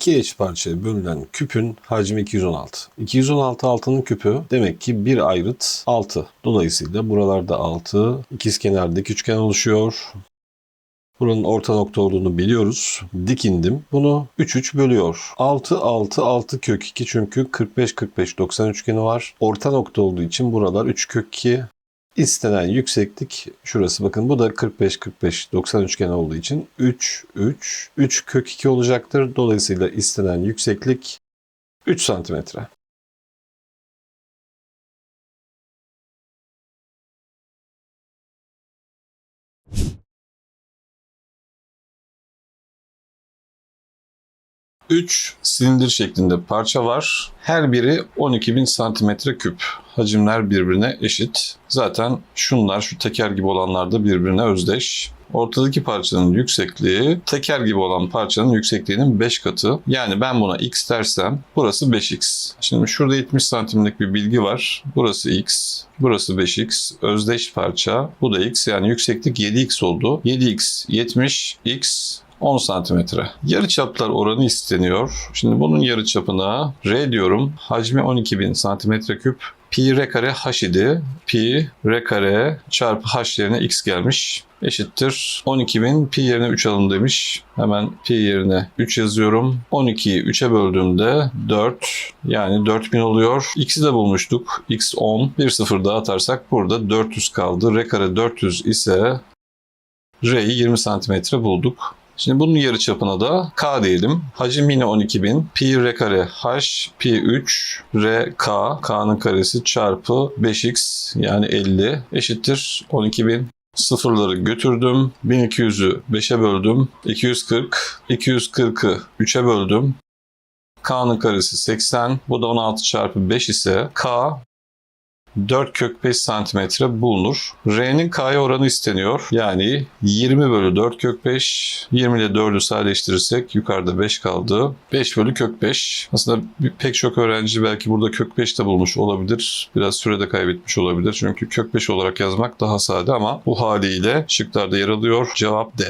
İki eş parçaya bölünen küpün hacmi 216. 216 altının küpü demek ki bir ayrıt 6. Dolayısıyla buralarda 6. İkizkenardaki üçgen oluşuyor. Buranın orta nokta olduğunu biliyoruz. Dik indim. Bunu 3 3 bölüyor. 6 6 6 kök 2 çünkü 45 45 90 üçgeni var. Orta nokta olduğu için buralar 3 kök 2. İstenen yükseklik şurası. Bakın bu da 45 45 90 üçgen olduğu için 3 3 3 kök 2 olacaktır. Dolayısıyla istenen yükseklik 3 santimetre. Üç silindir şeklinde parça var. Her biri 12.000 santimetre küp. Hacimler birbirine eşit. Zaten şunlar, şu teker gibi olanlar da birbirine özdeş. Ortadaki parçanın yüksekliği teker gibi olan parçanın yüksekliğinin 5 katı. Yani ben buna x dersem burası 5x. Şimdi şurada 70 santimlik bir bilgi var. Burası x, burası 5x. Özdeş parça. Bu da x yani yükseklik 7x oldu. 7x 70, x 10 santimetre. Yarı çaplar oranı isteniyor. Şimdi bunun yarı çapına R diyorum. Hacmi 12.000 santimetre küp. Pi r kare h idi. Pi r kare çarpı h yerine x gelmiş. Eşittir. 12.000 pi yerine 3 alın demiş. Hemen pi yerine 3 yazıyorum. 12'yi 3'e böldüğümde 4 yani 4000 oluyor. X'i de bulmuştuk. X 10. Bir sıfır daha atarsak burada 400 kaldı. R kare 400 ise R'yi 20 santimetre bulduk. Şimdi bunun yarı çapına da K diyelim. Hacim yine 12.000. Pi r kare h, pi 3, r k, k'nın karesi çarpı 5x yani 50 eşittir 12.000. Sıfırları götürdüm. 1200'ü 5'e böldüm. 240. 240'ı 3'e böldüm. K'nın karesi 80. Bu da 16 çarpı 5 ise K 4 kök 5 santimetre bulunur. R'nin K'ya oranı isteniyor. Yani 20 bölü 4 kök 5. 20 ile 4'ü sadeleştirirsek yukarıda 5 kaldı. 5 bölü kök 5. Aslında pek çok öğrenci belki burada kök 5 de bulmuş olabilir. Biraz sürede kaybetmiş olabilir. Çünkü kök 5 olarak yazmak daha sade ama bu haliyle şıklarda yer alıyor. Cevap D.